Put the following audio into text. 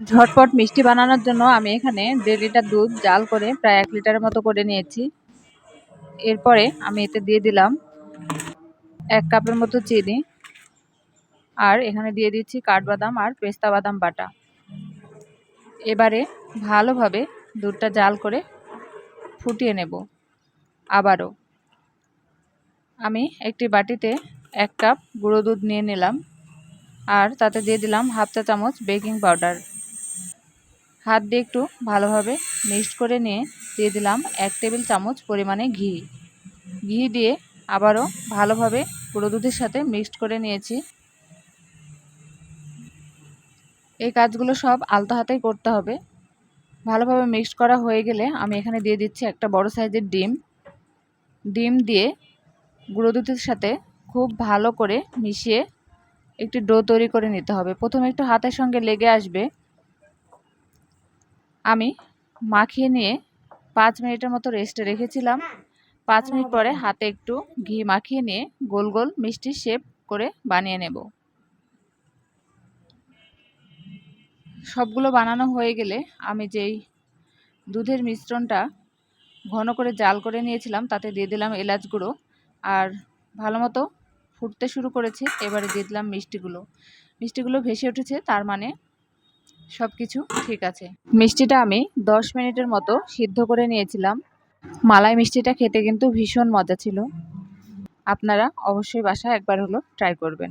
ঝটপট মিষ্টি বানানোর জন্য আমি এখানে দেড় লিটার দুধ জাল করে প্রায় এক লিটারের মতো করে নিয়েছি। এরপরে আমি এতে দিয়ে দিলাম এক কাপের মতো চিনি আর এখানে দিয়ে দিচ্ছি কাঠবাদাম আর পেস্তা বাদাম বাটা। এবারে ভালোভাবে দুধটা জাল করে ফুটিয়ে নেব আবারও। আমি একটি বাটিতে এক কাপ গুঁড়ো দুধ নিয়ে নিলাম আর তাতে দিয়ে দিলাম হাফ চা চামচ বেকিং পাউডার। হাত দিয়ে একটু ভালোভাবে মিক্সড করে নিয়ে দিয়ে দিলাম এক টেবিল চামচ পরিমাণে ঘি। ঘি দিয়ে আবারও ভালোভাবে গুঁড়ো দুধের সাথে মিক্সড করে নিয়েছি। এই কাজগুলো সব আলতো হাতেই করতে হবে। ভালোভাবে মিক্সড করা হয়ে গেলে আমি এখানে দিয়ে দিচ্ছি একটা বড় সাইজের ডিম। ডিম দিয়ে গুঁড়ো দুধের সাথে খুব ভালো করে মিশিয়ে একটি ডো তৈরি করে নিতে হবে। প্রথমে একটু হাতের সঙ্গে লেগে আসবে। আমি মাখিয়ে নিয়ে পাঁচ মিনিটের মতো রেস্টে রেখেছিলাম। পাঁচ মিনিট পরে হাতে একটু ঘি মাখিয়ে নিয়ে গোল গোল মিষ্টি শেপ করে বানিয়ে নেব। সবগুলো বানানো হয়ে গেলে আমি যেই দুধের মিশ্রণটা ঘন করে জাল করে নিয়েছিলাম, তাতে দিয়ে দিলাম এলাচ গুঁড়ো। আর ভালো মতো ফুটতে শুরু করেছে, এবারে দিয়ে দিলাম মিষ্টিগুলো। মিষ্টিগুলো ভেসে উঠেছে, তার মানে সব কিছু ঠিক আছে। মিষ্টিটা আমি দশ মিনিটের মতো সিদ্ধ করে নিয়েছিলাম। মালাই মিষ্টিটা খেতে কিন্তু ভীষণ মজা ছিল। আপনারা অবশ্যই বাসায় একবার হলো ট্রাই করবেন।